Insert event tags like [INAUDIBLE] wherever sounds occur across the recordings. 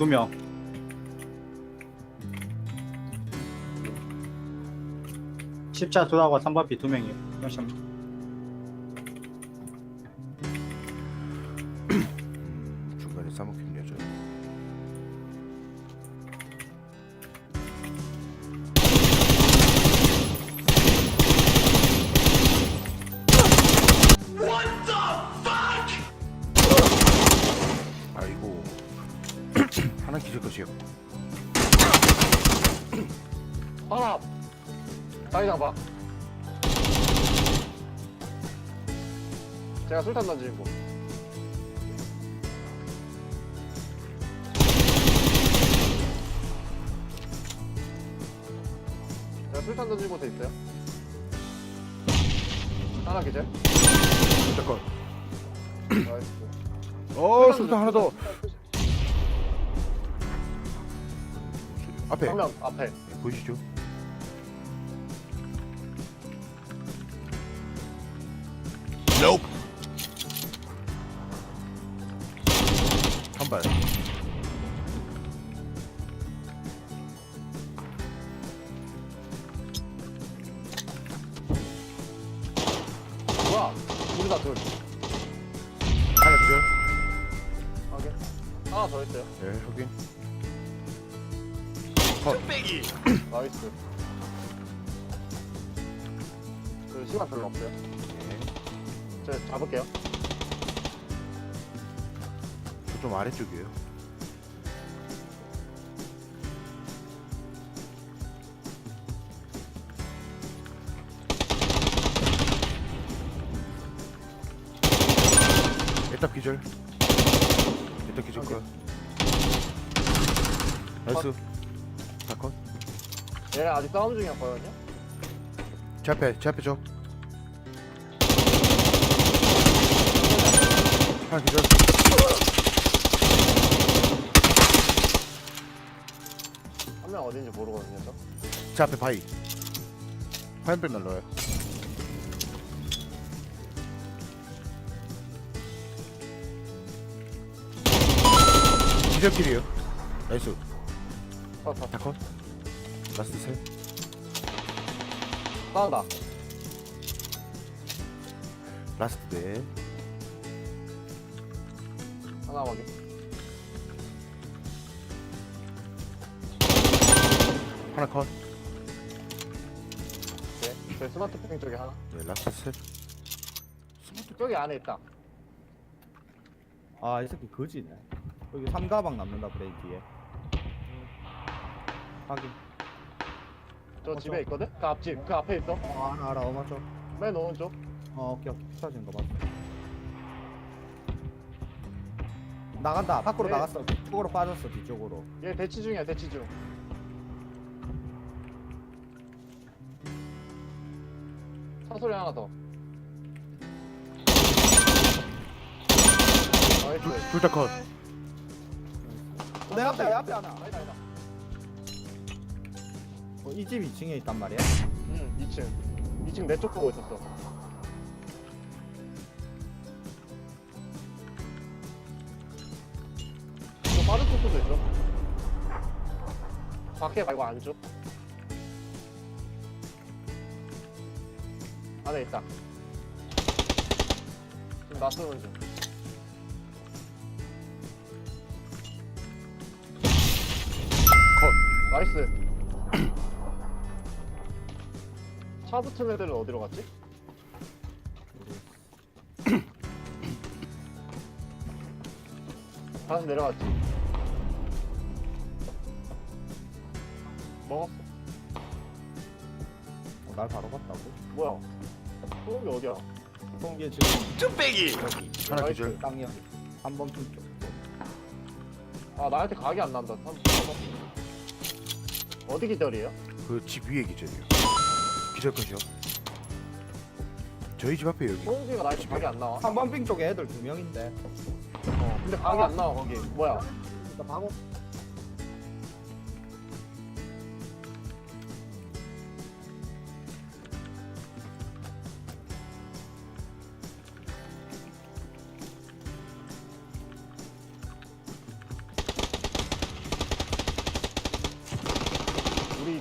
3번피 2명. 십자 둘하고 3번피 2명이에요. 잠시만 중간에 싸먹힌 여자. 봐 제가 술탄 던지는 거. 제가 술탄 던지는 곳에 있어요? 하나 계절? 잠깐. 나이스. 어 술탄 하나 더. 앞에. 한명 앞에. 네, 보이시죠? 우리다 둘 하나 기절. 확인 하나 더 있어요 네, 확인. [CLEARS THROAT] 나이스 그 시간 별로 없어요 네. 제가 잡을게요 저좀 아래쪽이에요. 기절. 일단 기절 거야. 나이스. 다컷. 얘네 아직 싸움 중이었거든요 제 앞에, 제 앞에 저. 하나 기절. 한 명 어딘지 모르거든요 저 제 앞에 바위. 화염병 날라와요. 기절킬이에요. 나이스. 컷, 컷. 다컷. 라스트 셋. 싸운다 라스트 넷. 하나 확인 하나 컷. 네, 저 스마트폰 쪽에 하나 네, 라스트 셋. 저기 안에 있다 아 이 새끼 거지네 여기 삼가방 남는다 브레인 뒤에. 확인. 저 어쩌- 집에 있거든? 그 앞집 그 앞에 있어. 어 알아 알아. 어 맞죠 맨 오른쪽. 어 오케이 오케이. 피사진 거 봤어. 나간다. 밖으로 네. 나갔어. 뒤쪽으로 빠졌어 뒤쪽으로. 얘 대치 중이야 대치 중. 차소리 하나 더. 나이스 둘다 컷. 내 앞에 내 앞에 하나. 아니다 아니다 어, 이집 2층에 있단 말이야? 응 2층. 2층 내 쪽 보고 있었어. 이거 빠른 속도도 있어. 밖에 말고 안쪽 안에 있다. 지금 나 쏘는 중 나이스. [CLEARS THROAT] 차 붙은 애들은 어디로 갔지? [CLEARS THROAT] 다시 내려갔지. 먹었어. 어, 날 바로 봤다고? 뭐야? 소음이 어디야? 송기에 지금 하나 나이스. 기절. 땅이야. 한번 핀쪽 아 나한테 각이 안 난다. 삼- 삼번. 어디 기절이에요? 그 집 위에 기절이요. 기절 컷이요. 저희 집 앞에 여기. 소음기가 나한테 각이 안 나와 3번 핑 쪽에 애들 두 명인데 어, 근데 각이 안 나와 거기 뭐야 일단 방어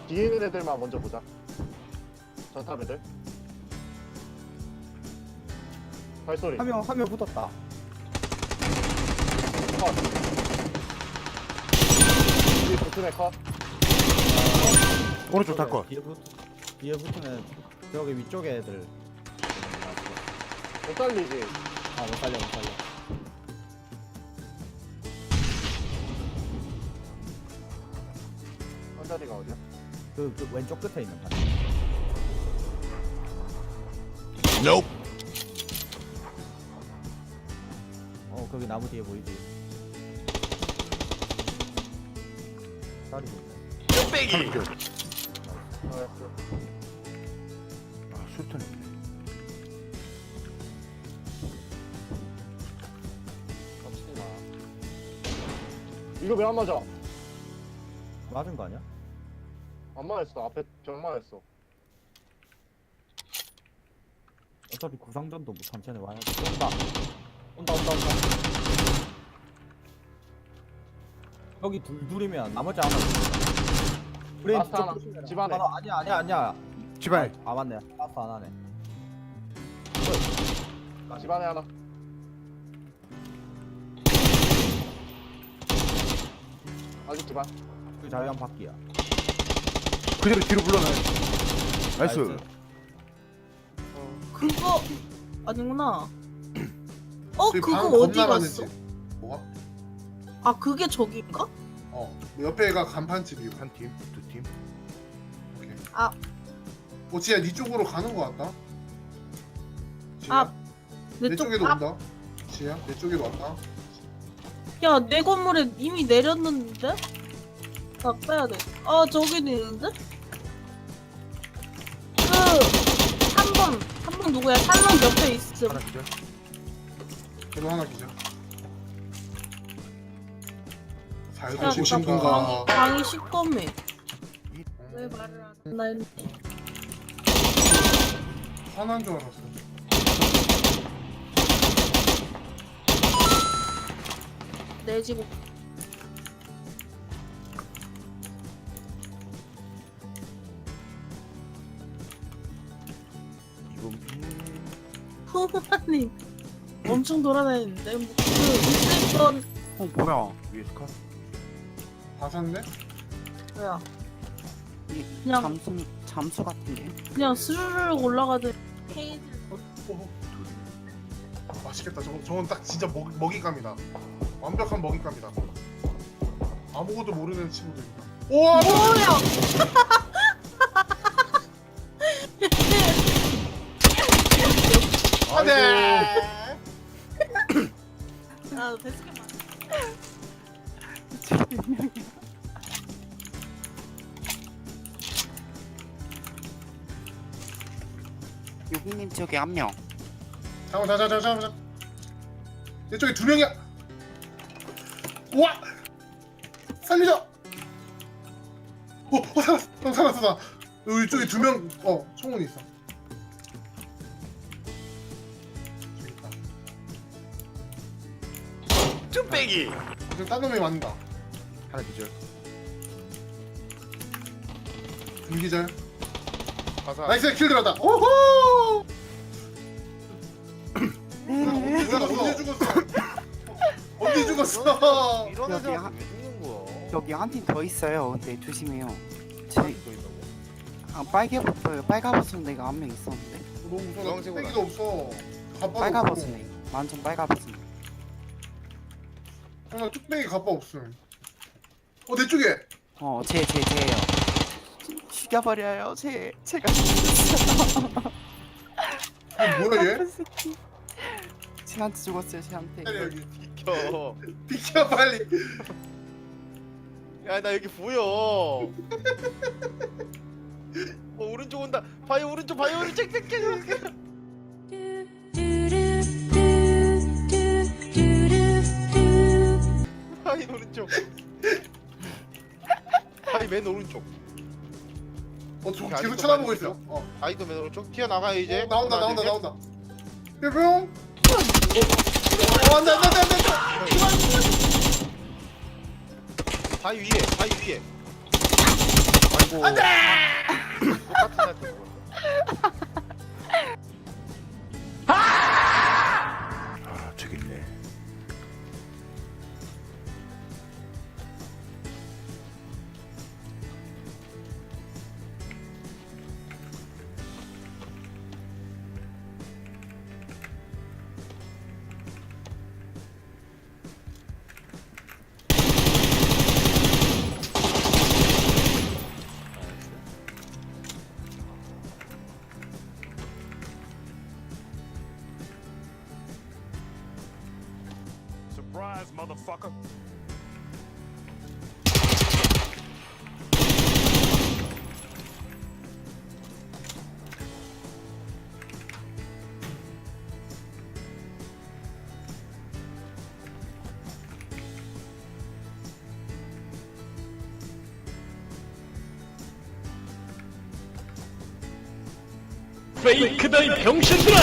있는 애들만 먼저 보자. 전탑 애들. 발소리. 한 명 한 명 붙었다. 컷. 뒤에 붙은 애 컷. 오른쪽 닫고. 뒤에 붙 뒤에 붙으면 저기 위쪽에 애들. 못 살리지. 아 못 살려 못 살려. 한 자리가 어디야? 그, 그 왼쪽 끝에 있는 반. 어 거기 나무 뒤에 보이지. 다리 보이네. 알았어. 아 수탄. 깝치지 마. 이거 왜 안 맞아? 맞은 거 아니야? 안 맞았어. 앞에 벽 맞았어. 어차피 구상전도 못한 쟤네 와야 돼. 온다. 온다 온다 온다. 여기 둘둘이면 나머지 하나. 우리 라스트 하나. 집 안에. 하나 아니야 아니야 아니야. 집안에. 아 맞네. 라스 안 하네. 집 안에 하나. 아직 집안. 그 자유한 바퀴야. 그대로 뒤로 불러놔요. 나이스. 나이스. 그거 아니구나. 어 저기 그거 방 어디 겁나 갔어? 많은지. 뭐가? 아 그게 저긴가? 어. 옆에가 간판집이고. 한 팀, 두 팀. 오케이. 아. 어, 지야 네 쪽으로 가는 것 같다. 지야, 아, 내, 내 쪽. 쪽에도 아, 온다. 지야, 내 쪽에도 왔다. 야내 건물에 이미 내렸는데? 나 빼야 돼. 아 저기도 있는데? 3번 3번 누구야? 3번 옆에 있음. 하나 기절. 저도 하나 기자. 살고 야, 싶은 나 건가? 방이 시꺼매. 왜 말을 안 했나 했는데. 화난 줄 알았어. 내 집. 후마님 엄청 돌아다니는데 뭐 그 있을 건 어 뭐야? 위에 스카? 다 샀네? 뭐야? 그냥 잠수 잠수 같은데. 그냥 스르륵 올라가듯 헤이즈 맛있겠다. 저거, 저건 딱 진짜 먹, 먹이감이다. 완벽한 먹이감이다. 아무것도 모르는 친구들이다. 우와! 뭐야? 안돼! 아 배스켓 맞 유기님 저기 한 명. 잠깐만, 잠깐만, 잠깐만, 잠깐만. 내 쪽에 두 명이야. 우와! 살리자. 오, 어, 살았어, 형 살았어 나. 여기 쪽에 두 명, 어, 총은 있어. 쭈빼기. 지금 딴 놈이 맞는다. 하나 기절. 불기절. 가사. 나이스 킬 들었다. 오호! 뭐야 언제 죽었어? 언제 죽었어? 이런 여기 애들 죽는 거야? 여기 한 팀 더 있어요. 근데 조심해요. 제 또 있다고? 아, 빨개 버퍼요. 빨가 버스는 내가 한 명 있었는데. 너무 무서워. 주황색으로 뚝배기도 없어. 빨가 없고. 버스네. 완전 빨가 버스. 형, 나 뚝배기 가빠 없음. 어, 내 쪽에. 어, 제, 제, 제예요. 죽여버려요. 제, 제가 죽였어요. 이거 뭐야 얘? 나쁜 새끼. 쟤한테 죽었어요. 쟤한테. 빨리 여기. 비켜. [LAUGHS] 비켜 빨리. 야 나 여기 보여. 어 오른쪽 온다. 바위 오른쪽 바위 오른쪽. 바위 오른쪽. 바위 맨 오른쪽. 어, 저 계속 아직도 쳐다보고 있어. 어, 바위도 맨 오른쪽. 튀어나가 이제. 어, 나온다 나온다. 나온다. 뿅. 어, 안돼 안돼 안돼 안돼. 바위 위에 바위 위에. 아이고. 똑같은 애 페이크다 이 병신들아!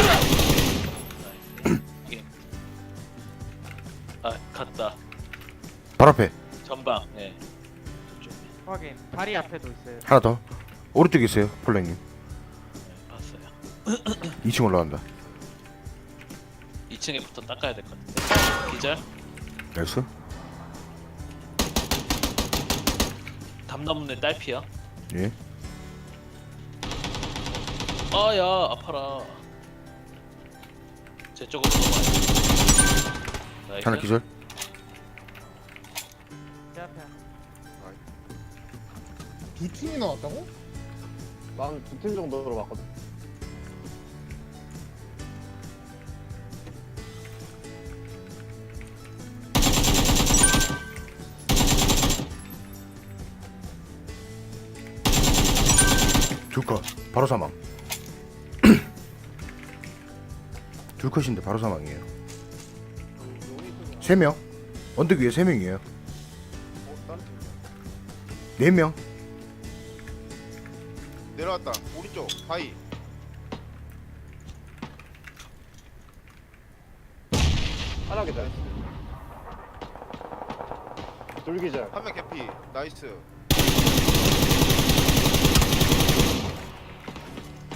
아 갔다 바로 앞에 전방 예 확인. 다리 앞에도 있어요. 하나 더. 오른쪽에 있어요, 폴랭님. 봤어요 [CLEARS THROAT] 2층 올라간다. 2층에부터 닦아야 될 것 같은데 기절 나이스. 담나무네 딸피야 예. 아야 아파라 제 쪽으로 나이스 하나 기절. 제 앞에. 두 팀이 나왔다고? 난 두 팀 정도로 봤거든 둘 컷. 바로 사망. 둘 컷인데 바로 사망이에요. 세 명. 언덕 위에 세 명이에요. 네 명. 내려왔다. 오른쪽 바위. 하나 기절 둘 기절. 한 명 개피. 나이스.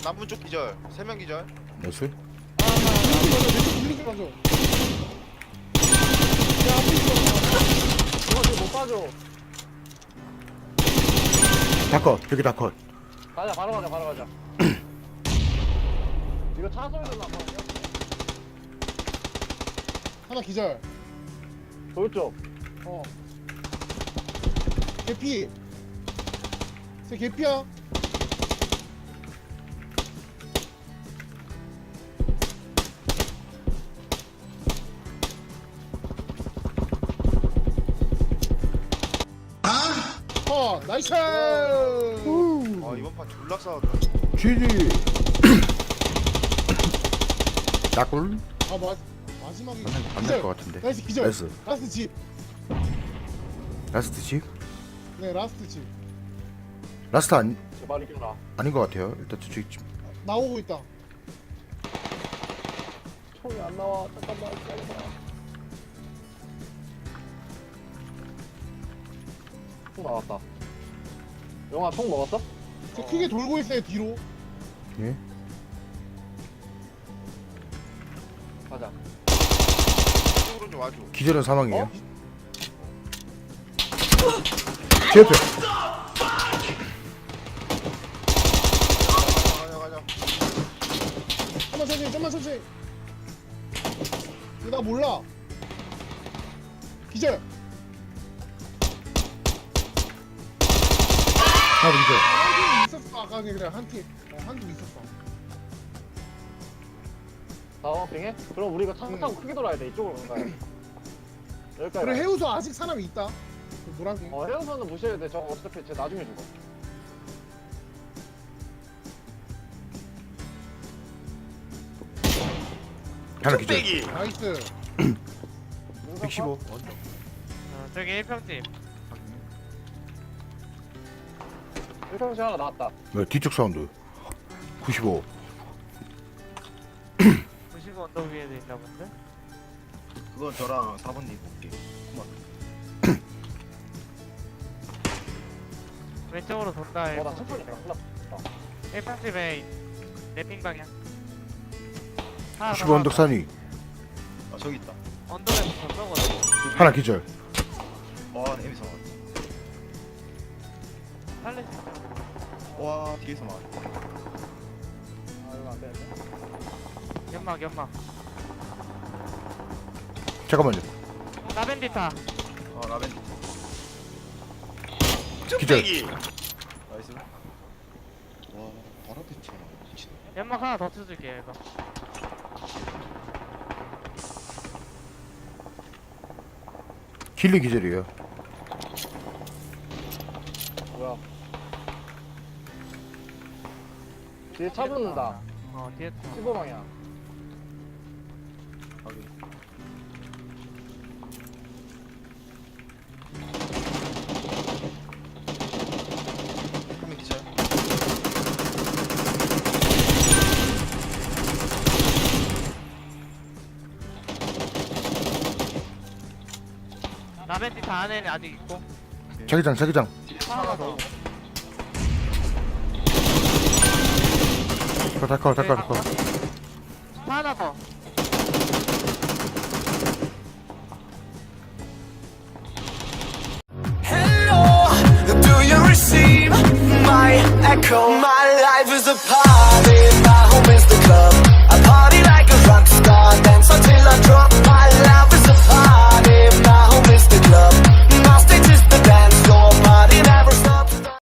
남문 쪽 기절. 세 명 기절. 나 지금 못 빠져 다 컷. 여기 다 컷. 가자 바로 가자 바로 가자 [CLEARS THROAT] 이거 차 소리 들나 봐 하나 기절. 돌쪽 어. 개피. 쟤 개피야. 아, 나이스! 아 이번 판 졸라 싸웠다 GG. [COUGHS] 나꿀? 아, 마, 마지막에 안될 것 같은데. 나이스 기절. 나이스. 라스트 집. 라스트 집? 네, 라스트 집. 라스트 아니, 제발 이겨라 아닌 것 같아요. 일단 저쪽 집. 나오고 있다. 총이 안 나와 잠깐만 기다려봐 총 나왔다 영아 총 먹었어? 저 크게 돌고 있어요, 뒤로. 예. 가자 쪽으로 좀 와줘 기절은 사망이에요. 어? 제 옆에. 가자 가자 좀만 천천히, 좀만 천천히. 이거 나 몰라. 기절. 나더 기절. 한팀 있었어. 아까 그래, 한 팀. 한팀 있었어. 다워핑해? 그럼 우리가 차 타고 크게 돌아야 돼 이쪽으로 가야 돼 여기까지 그래, 가야 돼. 해우소 아직 사람이 있다. 그 노란색. 어 해우선은 무시해야 돼 저거 어차피 쟤 나중에 죽어 하나 기절. 나이스. [CLEARS THROAT] 115. 어, 저기 1평 집. 일평시 하나 나왔다 네, 뒤쪽 사운드. 95. 95 언덕 위에도 있나 본데? 그건 저랑 4번님 볼게 [CLEARS THROAT] 왼쪽으로 돈다 어나 천천히 가. 큰일 났다. 1평집에 랩핑 방향 하나 15 언덕 산위 아 저기 있다 언덕에 붙었거든 하나 기절 와 에미서 살릴 와 뒤에서 막 아 이거 안 되는데. 연막 연막. 잠깐만요. 라벤디타. 어 라벤 기절. 나이스. 와 바로 앞에 있잖아 연막 하나 더 쳐줄게 이거. 길리 기절이에요 뭐야? 뒤에 차 붙는다. 어 뒤에 15 방향. 한명 기절 라벤디타 안에는 아직 있고 자기장 자기장 하나 더. Spada. Hello, do you receive my echo? My life is a party.